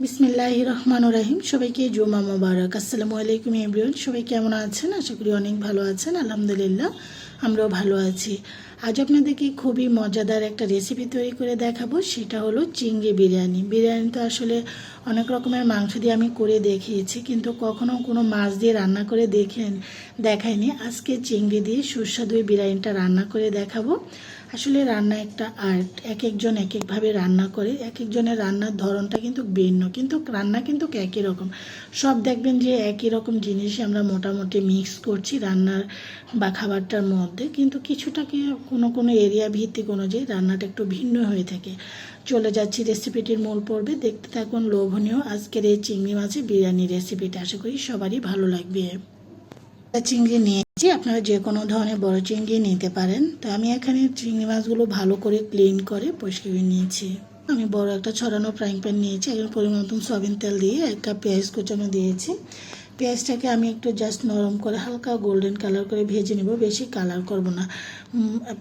বিসমিল্লাহ রহমান রাহিম। সবাইকে জুমা মোবারক। আসসালামু আলাইকুম, এভরিওয়ান। সবাই কেমন আছেন? আশা করি অনেক ভালো আছেন। আলহামদুলিল্লাহ, আমরাও ভালো আছি। আজ আপনাদেরকে খুবই মজাদার একটা রেসিপি তৈরি করে দেখাবো, সেটা হলো চিংড়ি বিরিয়ানি। বিরিয়ানি তো আসলে অনেক রকমের মাংস দিয়ে আমি করে দেখিয়েছি, কিন্তু কখনো কোনো মাছ দিয়ে রান্না করে দেখেন, দেখাইনি। আজকে চিংড়ি দিয়ে সুস্বাদু বিরিয়ানিটা রান্না করে দেখাবো। আসলে রান্না একটা আর্ট এক একজন এক একভাবে রান্না করে এক একজনের রান্নার ধরনটা কিন্তু ভিন্ন, কিন্তু রান্না কিন্তু একই রকম। সব দেখবেন যে একই রকম জিনিসই আমরা মোটামুটি মিক্স করছি রান্নার বা খাবারটার মধ্যে, কিন্তু কিছুটাকে কোনো কোনো এরিয়া ভিত্তিক অনুযায়ী রান্নাটা একটু ভিন্ন হয়ে থাকে। চলে যাচ্ছি রেসিপিটির মূল পর্বে। দেখতে থাকুন লোভনীয় আজকের এই চিংড়ি মাছের বিরিয়ানি রেসিপিটা আশা করি সবারই ভালো লাগবে। চিংড়ি নিয়েছি। আপনারা যে কোনো ধরনের বড় চিংড়ি নিতে পারেন। তো আমি এখানে চিংড়ি মাছগুলো ভালো করে ক্লিন করে পরিষ্কার নিয়েছি। আমি বড় একটা ছড়ানো ফ্রাইং প্যান নিয়েছি। এখন পরিমাণ সয়াবিন তেল দিয়ে এক কাপ পেঁয়াজ কুচানো দিয়েছি। পেঁয়াজটাকে আমি একটু জাস্ট নরম করে হালকা গোল্ডেন কালার করে ভেজে নেব, বেশি কালার করব না।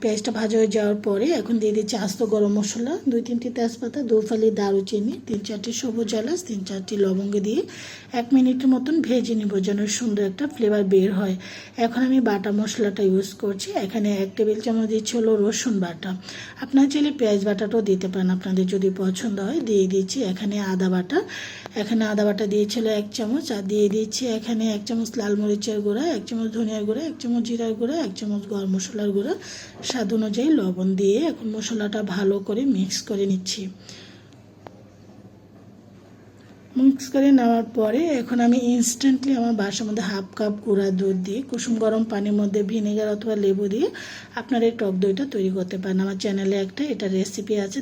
পেঁয়াজটা ভাজা হয়ে যাওয়ার পরে এখন দিয়ে দিচ্ছি আস্ত গরম মশলা, দুই তিনটি তেজপাতা, দু ফালি দারুচিনি, তিন চারটি সবুজ এলাচ, তিন চারটি লবঙ্গ দিয়ে এক মিনিটের মতন ভেজে নেব যেন সুন্দর একটা ফ্লেভার বের হয়। এখন আমি বাটা মশলাটা ইউজ করছি, এখানে এক টেবিল চামচ দিচ্ছি হলো রসুন বাটা। আপনার চাইলে পেঁয়াজ বাটাটাও দিতে পারেন, আপনাদের যদি পছন্দ হয়, দিয়ে দিচ্ছি এখানে আদা বাটা। এখানে আদা বাটা দিয়েছিল এক চামচ, আর দিয়ে দিচ্ছি এখানে এক চামচ লাল মরিচের গুঁড়া, এক চামচ ধনিয়ার গুঁড়া, এক চামচ জিরার গুঁড়া, এক চামচ গরম মশলার গুঁড়া, স্বাদ অনুযায়ী লবণ দিয়ে এখন মশলাটা ভালো করে মিক্স করে নিচ্ছি। মিক্স করে নেওয়ার পরে এখন আমি ইনস্ট্যান্টলি আমার বাসার মধ্যে হাফ কাপ গুঁড়া দুধ দিয়ে, কুসুম গরম পানির মধ্যে ভিনেগার অথবা লেবু দিয়ে আপনার এই টক দইটা তৈরি করতে পারেন। আমার চ্যানেলে একটা এটা রেসিপি আছে,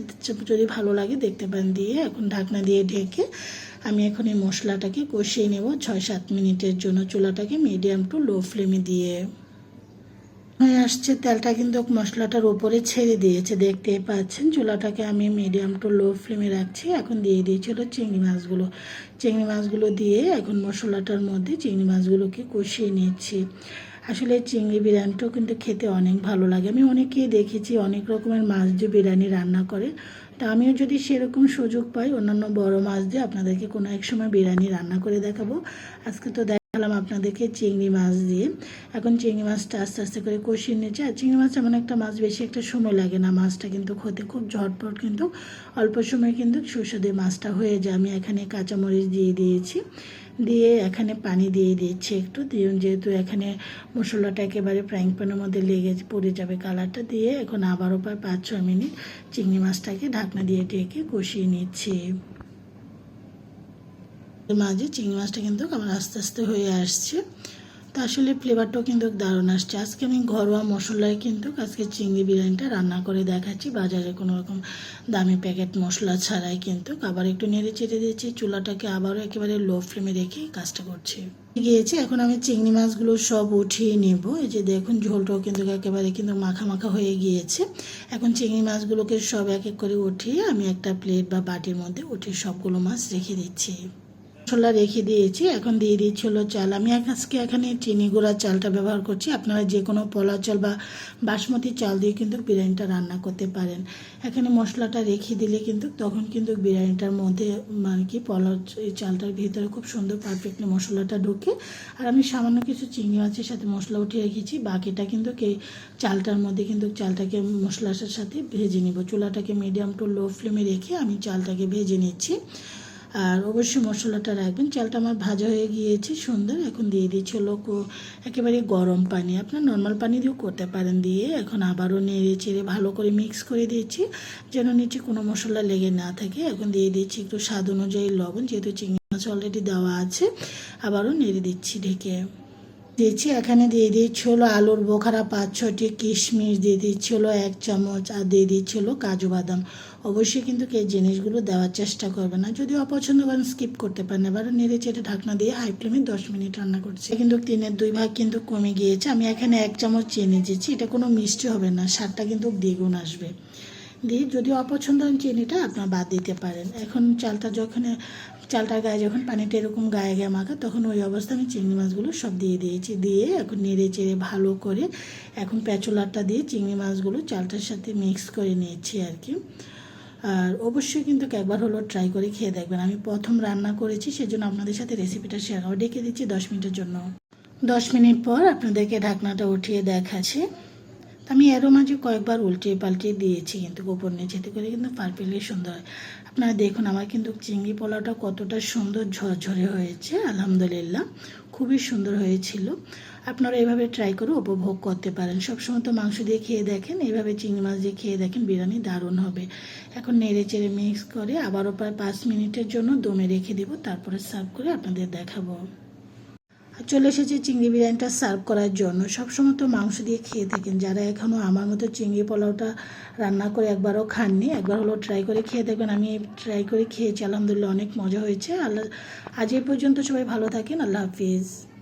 যদি ভালো লাগে দেখতে পারেন। দিয়ে এখন ঢাকনা দিয়ে ঢেকে আমি এখন এই মশলাটাকে কষিয়ে নেব ছয় সাত মিনিটের জন্য। চুলাটাকে মিডিয়াম টু লো ফ্লেমে দিয়ে। হয়ে আসছে, তেলটা কিন্তু মশলাটার উপরে ছেড়ে দিয়েছে, দেখতেই পাচ্ছেন। চুলাটাকে আমি মিডিয়াম টু লো ফ্লেমে রাখছি, এখন দিয়ে দিয়েছিল চিংড়ি মাছগুলো। চিংড়ি মাছগুলো দিয়ে এখন মশলাটার মধ্যে চিংড়ি মাছগুলোকে কষিয়ে নিচ্ছি। আসলে চিংড়ি বিরিয়ানিটাও কিন্তু খেতে অনেক ভালো লাগে। আমি অনেকেই দেখেছি অনেক রকমের মাছ দিয়ে বিরিয়ানি রান্না করে তা আমিও যদি সেরকম সুযোগ পাই অন্যান্য বড় মাছ দিয়ে আপনাদেরকে কোনো এক সময় বিরিয়ানি রান্না করে দেখাবো। আজকে তো দেখালাম আপনাদেরকে চিংড়ি মাছ দিয়ে। এখন চিংড়ি মাছটা আস্তে আস্তে করে কষিয়ে নিচ্ছে। আর চিংড়ি মাছ এমন একটা মাছ বেশি একটা সময় লাগে না। মাছটা কিন্তু হতে খুব ঝটপট কিন্তু অল্প সময় কিন্তু সুস্বাদু মাছটা হয়ে যায়। আমি এখানে কাঁচামরিচ দিয়ে দিয়েছি। দিয়ে এখানে পানি দিয়ে দিচ্ছি একটু। দিয়ে যেহেতু এখানে মশলাটা একেবারে ফ্রাইং প্যানের মধ্যে লেগে পড়ে যাবে কালারটা, দিয়ে এখন আবারও প্রায় পাঁচ ছয় মিনিট চিংড়ি মাছটাকে ঢাকনা দিয়ে ঢেকে কষিয়ে নিচ্ছি। মাঝে চিংড়ি মাছটা কিন্তু আমার আস্তে আস্তে হয়ে আসছে। তো আসলে ফ্লেভারটাও কিন্তু দারুণ আসছে। আজকে আমি ঘরোয়া মশলায় কিন্তু আজকে চিংড়ি বিরিয়ানিটা রান্না করে দেখাচ্ছি। বাজারে কোনো রকম দামি প্যাকেট মশলা ছাড়াই কিন্তু। আবার একটু নেড়ে চেড়ে দিয়েছি, চুলাটাকে আবারও একেবারে লো ফ্লেমে রেখে কাজটা করছি। গিয়েছে, এখন আমি চিংড়ি মাছগুলো সব উঠিয়ে নেব। এই যে দেখুন, ঝোলটাও কিন্তু একেবারে কিন্তু মাখা মাখা হয়ে গিয়েছে। এখন চিংড়ি মাছগুলোকে সব এক এক করে উঠিয়ে আমি একটা প্লেট বা বাটির মধ্যে উঠিয়ে সবগুলো মাছ রেখে দিচ্ছি। মশলা রেখে দিয়েছি, এখন দিয়ে দিচ্ছি হলো চাল। আমি আজকে এখানে চিনি গুঁড়ার চালটা ব্যবহার করছি। আপনারা যে কোনো পোলা চাল বা বাসমতি চাল দিয়ে কিন্তু বিরিয়ানিটা রান্না করতে পারেন। এখানে মশলাটা রেখে দিলে কিন্তু তখন কিন্তু বিরিয়ানিটার মধ্যে মানে কি পোলা চালটার ভিতরে খুব সুন্দর পারফেক্টলি মশলাটা ঢুকে। আর আমি সামান্য কিছু চিংড়ি মাছের সাথে মশলা উঠিয়ে রেখেছি। বাকিটা কিন্তু এই চালটার মধ্যে কিন্তু চালটাকে মশলার সাথে ভেজে নিব। চুলাটাকে মিডিয়াম টু লো ফ্লেমে রেখে আমি চালটাকে ভেজে নিচ্ছি। আর অবশ্যই মশলাটা রাখবেন। চালটা আমার ভাজা হয়ে গিয়েছে, সুন্দর। এখন দিয়ে দিচ্ছি লোক একেবারে গরম পানি। আপনার নর্মাল পানি দিয়েও করতে পারেন দিয়ে। এখন আবারও নেড়ে চেড়ে ভালো করে মিক্স করে দিয়েছি যেন নিচে কোনো মশলা লেগে না থাকে। এখন দিয়ে দিচ্ছি একটু স্বাদ অনুযায়ী লবণ, যেহেতু চিংড়ি মাছ অলরেডি দেওয়া আছে। আবারও নেড়ে দিচ্ছি ঢেকে। দিয়েছি এখানে দিয়ে দিচ্ছি হলো আলুর বোখারা পাঁচ ছটি কিশমিশ, দিয়ে দিচ্ছি হলো এক চামচ, আর দিয়ে দিচ্ছি হলো কাজু বাদাম। অবশ্যই কিন্তু এই জিনিসগুলো দেওয়ার চেষ্টা করবে না। যদি অপছন্দ করেন স্কিপ করতে পারেন। এবার নেড়ে চেড়ে ঢাকনা দিয়ে হাই ফ্লেমে দশ মিনিট রান্না করছি। কিন্তু তিনের দুই ভাগ কিন্তু কমে গিয়েছে। আমি এখানে এক চামচ চিনি দিচ্ছি। এটা কোনো মিষ্টি হবে না। স্বাদটা কিন্তু দ্বিগুণ আসবে। দিয়ে যদি অপছন্দ হয় চিনিটা আপনার বাদ দিতে পারেন। এখন চালটা যখন চালটার গায়ে যখন পানিটা এরকম গায়ে গায়ে মাখা, তখন ওই অবস্থা আমি চিংড়ি মাছগুলো সব দিয়ে দিয়েছি। দিয়ে এখন নেড়ে চেড়ে ভালো করে এখন প্যাচোলারটা দিয়ে চিংড়ি মাছগুলো চালটার সাথে মিক্স করে নিয়েছি আর কি। আর অবশ্যই কিন্তু একবার হলো ট্রাই করে খেয়ে দেখবেন। আমি প্রথম রান্না করেছি, সেজন্য আপনাদের সাথে রেসিপিটা শেয়ার ডেকে দিচ্ছি দশ মিনিটের জন্য। দশ মিনিট পর আপনাদেরকে ঢাকনাটা উঠিয়ে দেখাচ্ছি। আমি এরও মাঝে কয়েকবার উল্টিয়ে পাল্টিয়ে দিয়েছি কিন্তু গোপন নিচে এতে করে কিন্তু পারফেক্টলি সুন্দর হয়। আপনারা দেখুন, আমার কিন্তু চিংড়ি পোলাওটা কতটা সুন্দর ঝরঝরে হয়েছে, আলহামদুলিল্লাহ। খুবই সুন্দর হয়েছিল। আপনারা এভাবে ট্রাই করে উপভোগ করতে পারেন। সবসময় তো মাংস দিয়ে খেয়ে দেখেন এইভাবে চিংড়ি মাছ দিয়ে খেয়ে দেখেন বিরিয়ানি দারুণ হবে। এখন নেড়ে চেড়ে মিক্স করে আবারও প্রায় পাঁচ মিনিটের জন্য দমে রেখে দেবো, তারপরে সার্ভ করে আপনাদের দেখাবো। চলে এসেছে চিংড়ি বিরিয়ানিটা সার্ভ করার জন্য। সবসময় তো মাংস দিয়ে খেয়ে থাকেন। যারা এখনও আমার মতো চিংড়ি পোলাওটা রান্না করে একবারও খাননি, একবার হলো ট্রাই করে খেয়ে দেখবেন। আমি ট্রাই করে খেয়েছি, আলহামদুলিল্লাহ অনেক মজা হয়েছে। আল্লাহ আজ এই পর্যন্ত সবাই ভালো থাকেন। আল্লাহ হাফিজ।